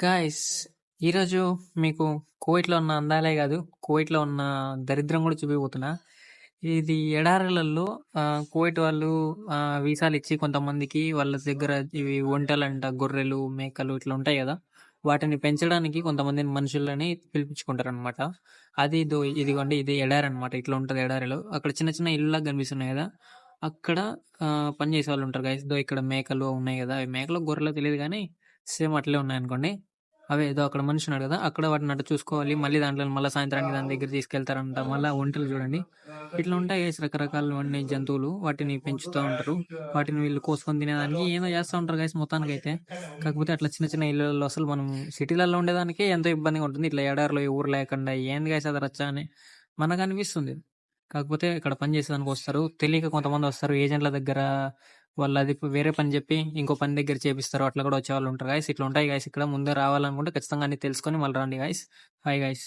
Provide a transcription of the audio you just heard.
Guys ఈరోజు మీకు కోవిట్లో ఉన్న అందాలే కాదు కువైట్లో ఉన్న దరిద్రం కూడా చూపిపోతున్నా. ఇది ఎడారులలో కోవిట్ వాళ్ళు వీసాలు ఇచ్చి కొంతమందికి వాళ్ళ దగ్గర ఇవి ఒంటలంట గొర్రెలు మేకలు ఇట్లా ఉంటాయి కదా. వాటిని పెంచడానికి కొంతమంది మనుషులని పిలిపించుకుంటారు అనమాట అది ఇదో ఇదిగోండి ఇది ఎడారి అనమాట ఇట్లా ఉంటుంది ఎడారిలో. అక్కడ చిన్న చిన్న ఇల్లు కనిపిస్తున్నాయి కదా. అక్కడ పనిచేసే పని చేసే వాళ్ళు ఉంటారు గైస్ దో ఇక్కడ మేకలు ఉన్నాయి కదా. మేకలు గొర్రెలు తెలియదు కానీ సేమ్ అట్లే ఉన్నాయి అనుకోండి ఏదో అక్కడ మనిషి ఉన్నాడు కదా అక్కడ వాటిని అట్లా చూసుకోవాలి మళ్ళీ దాంట్లో మళ్ళీ సాయంత్రానికి దాని దగ్గర తీసుకెళ్తారంట మళ్ళీ ఒంటలు చూడండి. ఇట్లా ఉంటాయి guys రకరకాలవన్నీ జంతువులు వాటిని పెంచుతూ ఉంటారు. వాటిని వీళ్ళు కోసుకొని తినేదానికి ఏదో చేస్తూ ఉంటారు గైస్ మొత్తానికి అయితే కాకపోతే అట్లా చిన్న చిన్న ఇళ్ళల్లో అసలు మనం సిటీలలో ఉండేదానికి ఎంతో ఇబ్బందిగా ఉంటుంది. ఇట్లా ఎడారిలో ఊరు లేకుండా ఏంది గైస్ అది రచ్చ అని మనకు అనిపిస్తుంది. కాకపోతే ఇక్కడ పని చేసేదానికి వస్తారు. తెలియక కొంతమంది వస్తారు ఏజెంట్ల దగ్గర వాళ్ళు అది వేరే పని చెప్పి ఇంకో పని దగ్గర చేపిస్తారు. అట్లా కూడా వచ్చే వాళ్ళు ఉంటారు. గాయస్ ఇట్లా ఉంటాయి. గాయస్ ఇక్కడ ముందే రావాలనుకుంటే ఖచ్చితంగా అన్ని తెలుసుకొని మళ్ళీ రండి గాయస్ హాయ్ గాయస్